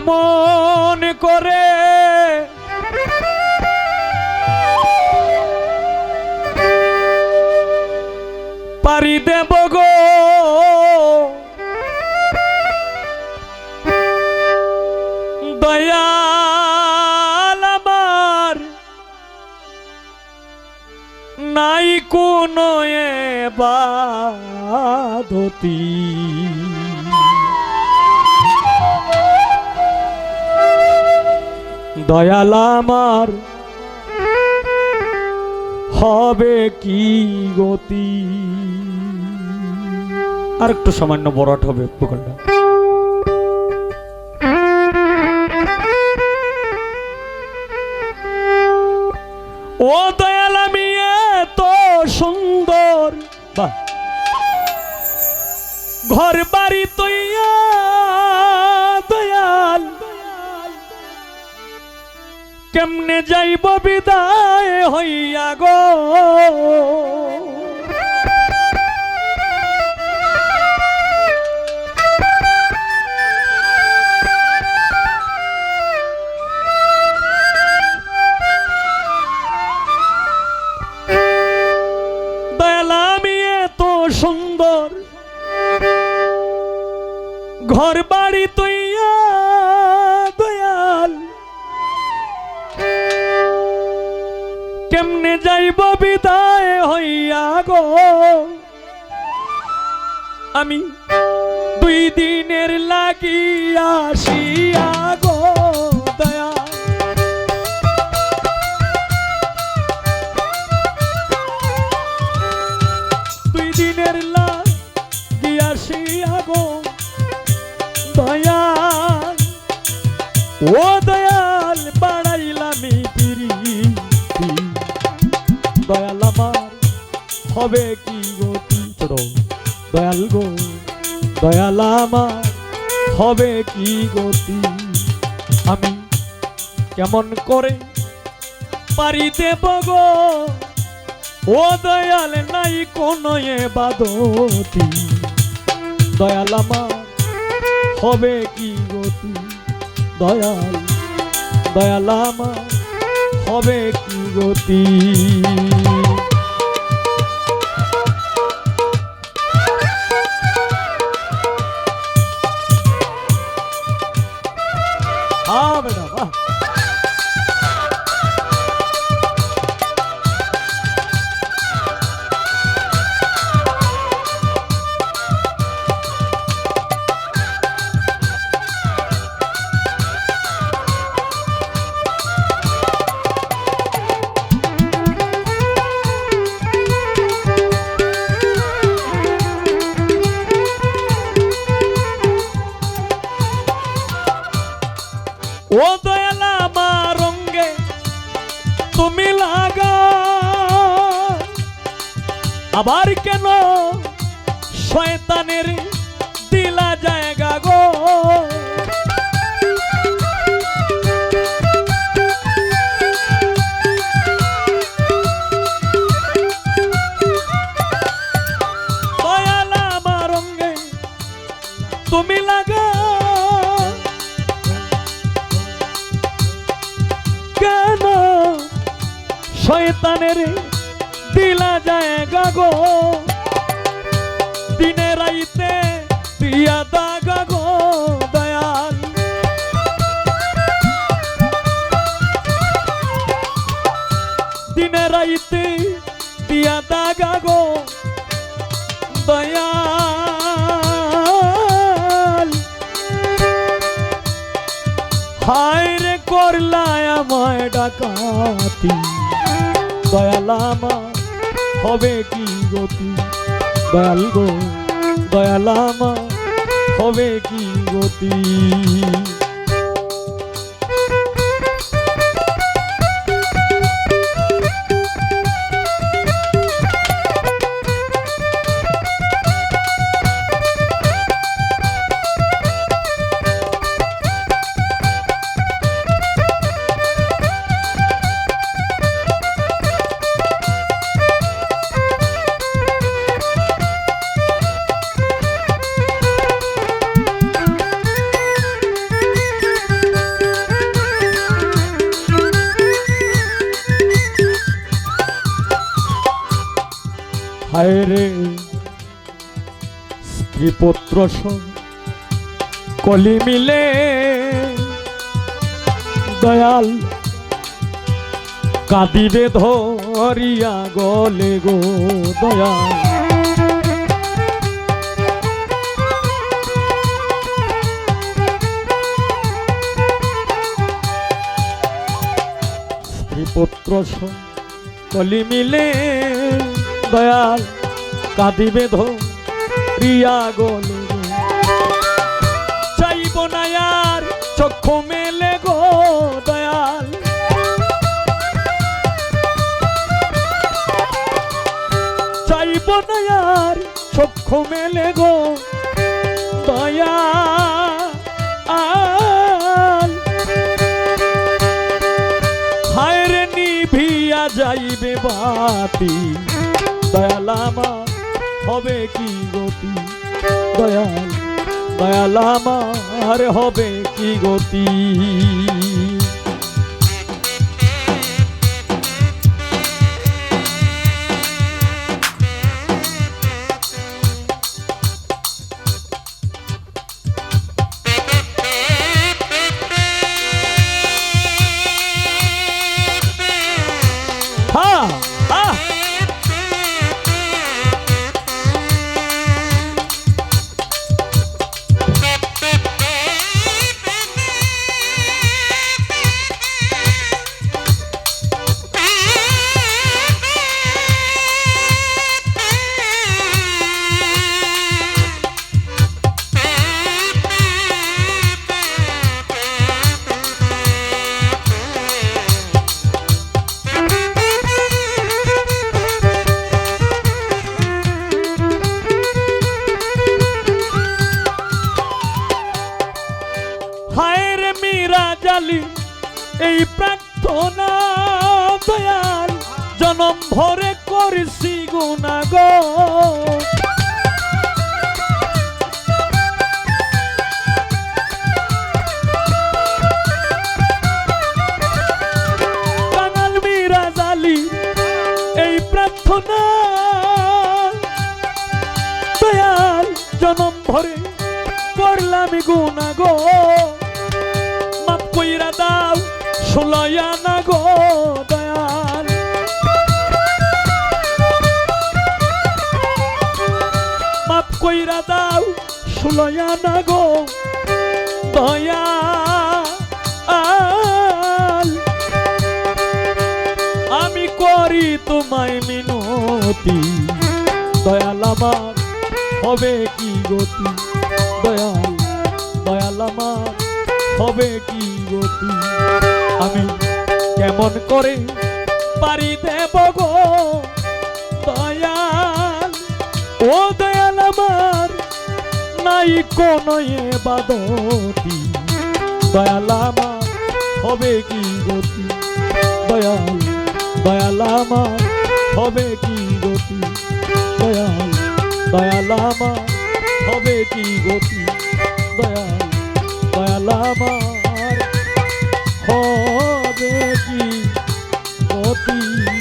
কেমন করে? পারি দেব গো। দয়াল নাই কোনো এ বাধতি। দয়াল আমার। হবে কি গতি? আর একটু সামান্য বরাট হবে পুকুরটা ও দয়াল আমি এত সুন্দর। ঘর বাড়ি তৈয়া কেমনে যাইব বিদায় হইয়া গো? সুন্দর। ঘর বাড়ি তৈয়া কেমনে যাইব বিদায় হইয়া গো। আমি দুই দিনের লাগি আসিয়া গো, দয়া। দুই দিনের লাগি আসিয়া গো দয়াল ও দয়াল হবে কি গতি? ছোট দয়াল গো, দয়াল আমার, হবে কি গতি? আমি কেমন করে পারি দেব গো? ও দয়াল, নাই কোনো বাদতি। দয়াল আমার, হবে কি গতি? দয়াল দয়াল আমার, হবে কি গতি? ও দয়ালা মা রঙ্গে তুমি লাগা আবার কেন শয়তানের দিলা জায়গা গো? তুমি লাগা শয়তানের দিলা জায়গা গো দিনে রাইতে দিয়া দাগা গো দয়াল দিনে রাইতে দিয়া দাগা গো দয়াল হায় রে করলায় আমায় ডাকাতি দয়ালামা হবে কি গতি দয়াল গো দয়ালামা হবে কি গতি হায় রে। স্ত্রীপুত্র কলি মিলে দয়াল কাঁদিবে ধরিয়া গলে গো দয়াল। স্ত্রীপুত্র কলি মিলে দয়াল কাঁদিবে ধরিয়া গলে গো চাইব না আর চক্ষু মেলে গো দয়াল। চাইব না আর চক্ষু মেলে গো দয়াল। হায়রে নিভিয়া যাইবে বাতি, দয়াল আমার। হবে কি গতি? দয়াল দয়াল আমার হবে কি গতি? হায়ের মীরা জালি এই প্রার্থনা দয়াল, জনম ভরে করিছি গুণা গো। কাঙাল মীরা এই প্রার্থনা দয়াল, জনম ভরে করলাম গুণা গো। মাপ কইরা দাও ষোলয়া না গো দয়াল। মাপ কইরা দাও ষোলয়া না গো দয়াল। আমি করি তোমায় মিনতি, দয়াল আমার, হবে কি গতি? দয়াল দয়াল আমার, হবে কি গতি। আমি কেমন করে পারি দেব গো? দয়াল, ও দয়াল আমার, নাই কোন বাদতি। দয়াল আমার, হবে কি গতি? দয়াল দয়াল আমার, হবে কি গতি? দয়াল দয়াল আমার, হবে কি গতি? দয়াল দয়াল আমার হবে কি গতি?